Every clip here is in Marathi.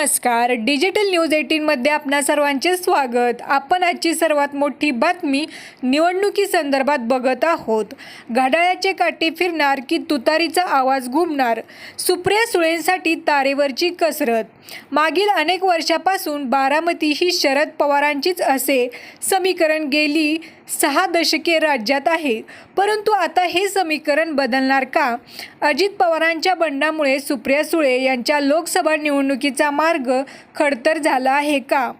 नमस्कार. डिजिटल न्यूज एटीनमध्ये आपणा सर्वांचे स्वागत. आपण आजची सर्वात मोठी बातमी निवडणुकी संदर्भात बघत आहोत. घड्याळाचे काटे फिरणार की तुतारीचा आवाज घुमणार? सुप्रिया सुळेंसाठी तारेवरची कसरत. मागील अनेक वर्षापासून बारामती ही शरद पवारांचीच असे समीकरण गेली सहा दशके राज्यात आहे. परंतु आता हे समीकरण बदलणार का? अजित पवारांच्या बंडामुळे सुप्रिया सुळे यांच्या लोकसभा निवडणुकीचा मार्ग खडतर झाला आहे का?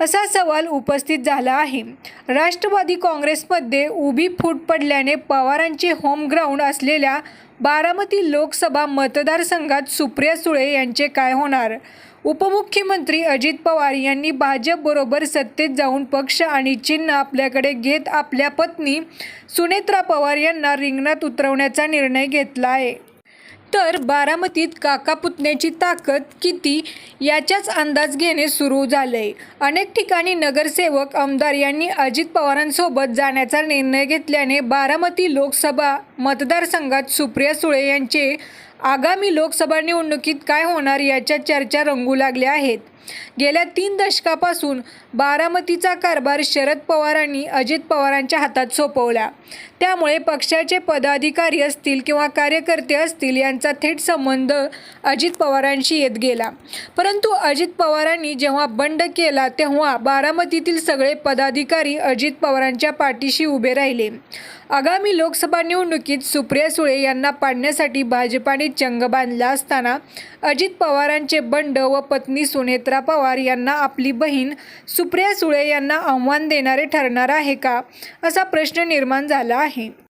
असा सवाल उपस्थित झाला आहे. राष्ट्रवादी काँग्रेसमध्ये उभी फूट पडल्याने पवारांचे होम ग्राउंड असलेल्या बारामती लोकसभा मतदारसंघात सुप्रिया सुळे यांचे काय होणार? उपमुख्यमंत्री अजित पवार यांनी भाजपबरोबर सत्तेत जाऊन पक्ष आणि चिन्ह आपल्याकडे घेत आपल्या पत्नी सुनेत्रा पवार यांना रिंगणात उतरवण्याचा निर्णय घेतला आहे. तर बारामतीत काका पुतण्याची ताकद किती याचाच अंदाज घेणे सुरू झाले अनेक ठिकाणी नगरसेवक आमदार यांनी अजित पवारांसोबत जाण्याचा निर्णय घेतल्याने बारामती लोकसभा मतदारसंघात सुप्रिया सुळे यांचे आगामी लोकसभा निवडणुकीत काय होणार याच्या चर्चा रंगू लागल्या आहेत. गेल्या तीन दशकापासून बारामतीचा कारभार शरद पवारांनी अजित पवारांच्या हातात सोपवला. त्यामुळे पक्षाचे पदाधिकारी असतील किंवा कार्यकर्ते असतील यांचा थेट संबंध अजित पवारांशी येत गेला. परंतु अजित पवारांनी जेव्हा बंड केला तेव्हा बारामतीतील सगळे पदाधिकारी अजित पवारांच्या पाठीशी उभे राहिले. आगामी लोकसभा निवडणुकीत सुप्रिया सुळे यांना पाडण्यासाठी भाजपाने चंग बांधला असताना अजित पवारांचे बंड व पत्नी सुनेत्रा पवार यांना आपली बहीण सुप्रिया सुळे यांना आव्हान देणारे ठरणार आहे का? असा प्रश्न निर्माण झाला आहे.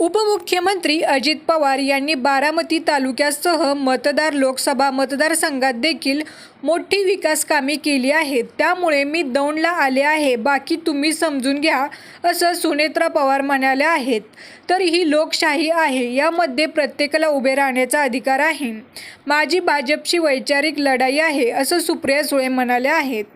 उपमुख्यमंत्री अजित पवार यांनी बारामती तालुक्यासह मतदार लोकसभा मतदारसंघात देखील मोठी विकास कामे केली आहेत. त्यामुळे मी दौंडला आले आहे. बाकी तुम्ही समजून घ्या असं सुनेत्रा पवार म्हणाल्या आहेत. तर ही लोकशाही आहे. यामध्ये प्रत्येकाला उभे राहण्याचा अधिकार आहे. माझी भाजपशी वैचारिक लढाई आहे असं सुप्रिया सुळे म्हणाल्या आहेत.